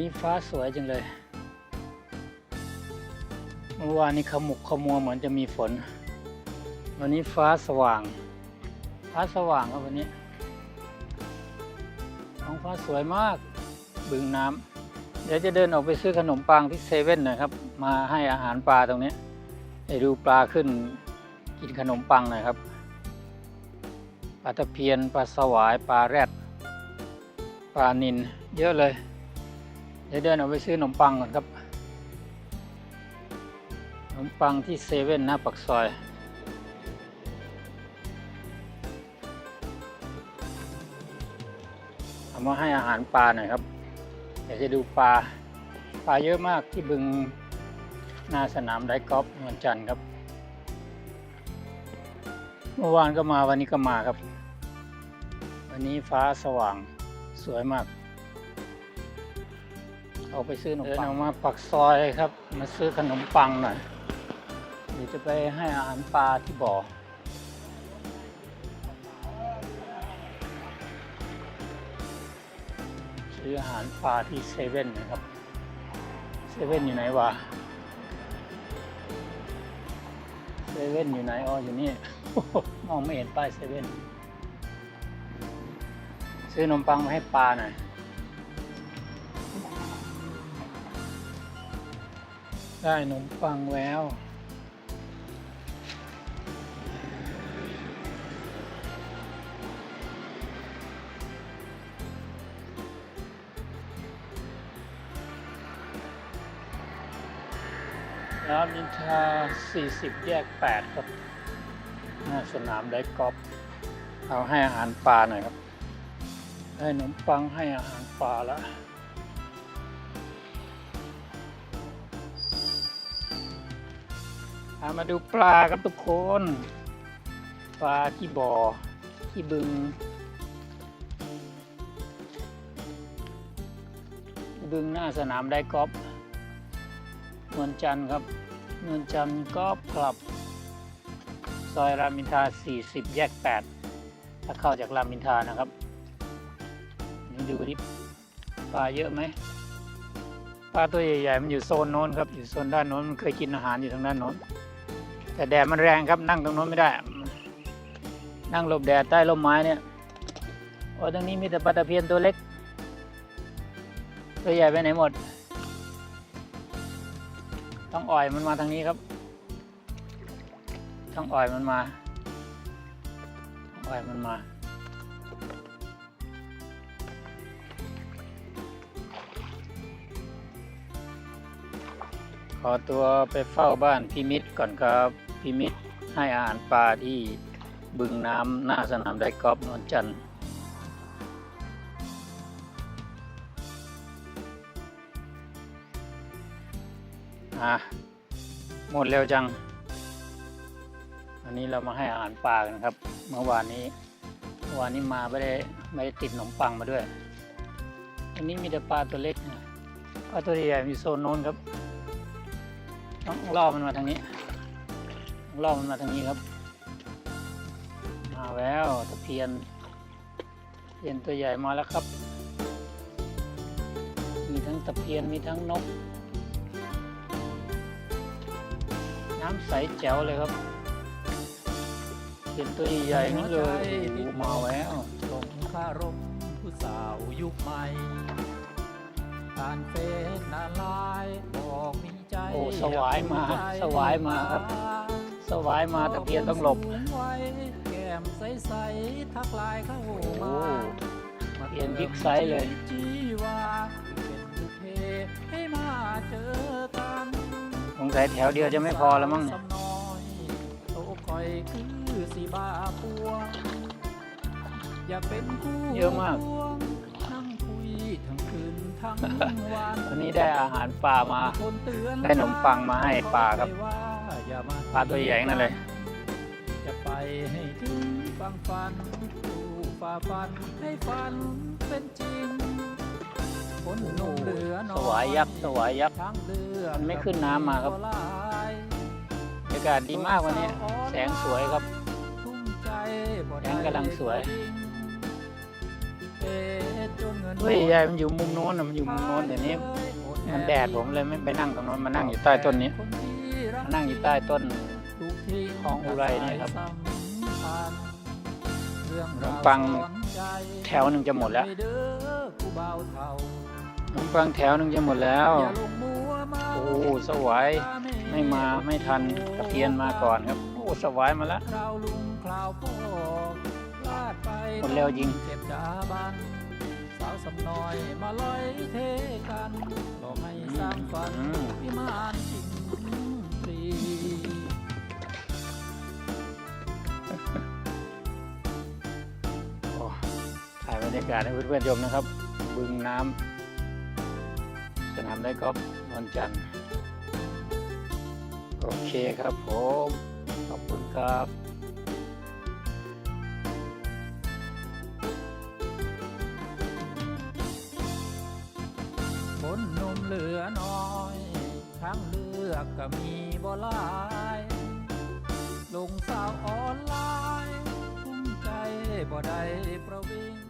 นี้ฟ้าสวยจังเลย เมื่อวานนี้ขมุกขมัวเหมือนจะมีฝน วันนี้ฟ้าสว่าง ฟ้าสว่างครับวันนี้ ท้องฟ้าสวยมาก บึงน้ำ เดี๋ยวจะเดินออกไปซื้อขนมปังที่เซเว่นหนะครับ มาให้อาหารปลาตรงนี้ให้ดูปลาขึ้นกินขนมปังหน่อยครับ ปลาตะเพียน ปลาสวาย ปลาแรด ปลานิน เยอะเลย เดี๋ยวเดินออกไปซื้อขนมปังก่อนครับขนมปังที่เซเว่นหน้าปักซอยเอามาให้อาหารปลาหน่อยครับเดี๋ยวจะดูปลาปลาเยอะมากที่บึงหน้าสนามไดกอล์ฟวันจันทร์ครับ เมื่อวานก็มาวันนี้ก็มาครับ วันนี้ฟ้าสว่างสวยมาก เอาไปซื้อขนมปังเดินออกมาปักซอยครับ มาซื้อขนมปังหน่อยเดี๋ยวจะไปให้อาหารปลาที่บ่อซื้ออาหารปลาที่เซเว่นนะครับเซเว่นอยู่ไหนวะเซเว่นอยู่ไหนอ๋ออยู่นี่มองไม่เห็นป้ายเซเว่นซื้อขนมปังมาให้ปลาหน่อย ได้ขนมปังแล้วรามอินทา 40 แยก 8 ครับหน้าสนามไดกอล์ฟเอาให้อาหารปลาหน่อยครับ ได้ขนมปังให้อาหารปลาแล้วามาดูปลาครับทุกคน ปลาที่บ่อที่บึงบึงหน้าสนามไดกอล์ฟนวลจันทร์ครับนวลจันทร์ก็กลับ ซอยรามอินทรา40 แยก 8 ถ้าเข้าจากรามอินทรานะครับ นี่ดูดิปลาเยอะไหมปลาตัวใหญ่ๆ มันอยู่โซนโน้นครับ อยู่โซนด้านโน้น มันเคยกินอาหารอยู่ทางด้านโน้น แต่แดดมันแรงครับนั่งตรงโน้นไม่ได้ นั่งหลบแดดใต้ร่มไม้เนี่ยโอ้ตรงนี้มีแต่ปลาตะเพียนตัวเล็ก ตัวใหญ่ไปไหนหมด ต้องอ่อยมันมาทางนี้ครับ ต้องอ่อยมันมา อ่อยมันมา ขอตัวไปเฝ้าบ้านพี่มิตก่อนครับพี่มิตให้อาหารปลาที่บึงน้ำหน้าสนามไดกอล์ฟนวลจันทร์อะหมดเร็วจังวันนี้เรามาให้อาหารปลากันครับ เมื่อวานนี้เมื่อวานนี้มาไม่ได้ไม่ได้ติดขนมปังมาด้วย อันนี้มีแต่ปลาตัวเล็กนะปลาตัวใหญ่มีโซนโน้นครับ ต้องล่อมันมาทางนี้ล่อมันมาทางนี้ครับ มาแล้วตะเพียนตะเพียนตัวใหญ่มาแล้วครับ มีทั้งตะเพียนมีทั้งนก น้ำใสแจ๋วเลยครับเป็นตัวใหญ่ๆนี่เลยมาแล้วลงคารมผู้สาวยุคใหม่ การเฟซนาลา สวายมาสวายมาครับ สวายมาตะเพียนต้องหลบสูงวัยแก้มใสๆทักลายเข้าโอ้มามาเปลี่ยนยิกไซส์เลยจีวาเป็นบุพเพให้มาเจอกันสงสัยแถวเดียวจะไม่พอแล้วมั้งเนี่ยสำน้อยโตคอยคือสีบาปัวอย่าเป็นผู้เยอะมากห่วงนั่งคุย ทั้งคืนทั้งวันวันนี้ได้อาหารปลามาคนเตือนได้ขนมปังมาให้ปลาครับว่าอย่ามาปลาตัวใหญ่ทั้งนั่นเลย จะไปให้ถึงฟังฟันสู่ฝ่าฟันให้ฝันเป็นจริงคนหนุ่มเหลือน้อสวายยักษ์สวายยักษ์ทางเลือมันไม่ขึ้นน้ำมาครับบรรยากาศดีมากวันนี้ แสงสวยครับทุ่มใจบ่ได้แสงกำลังสวย เฮ้ยยายมันอยู่มุมโน้นน่ะมันอยู่มุมโน้นเดี๋ยวนี้มันแดดผมเลยไม่ไปนั่งตรงโน้นมานั่งอยู่ใต้ต้นนี้มานั่งอยู่ใต้ต้นของอุไรนี่ครับขนมปังแถวหนึ่งจะหมดแล้วขนมปังแถวหนึ่งจะหมดแล้ว โอ้สวายไม่มาไม่ทันตะเพียนมาก่อนครับ โอ้สวายมาแล้วครวลุงคราวพ่อลาดไปหมดแล้วยิง สาวสำน้อยมาลอยเทกันหลอกให้สร้างฝันอืมวิมานจริงปรีโอ้ถ่ายบรรยากาศให้เพื่อนๆชมนะครับ บึงน้ำสนามได้กอล์ฟนวลจันทร์โอเคครับผม ขอบคุณครับ เหลือน้อยทางเลือกก็มีบ่หลายลงสาวออนไลน์ภูมิใจบ่ได้ประวิง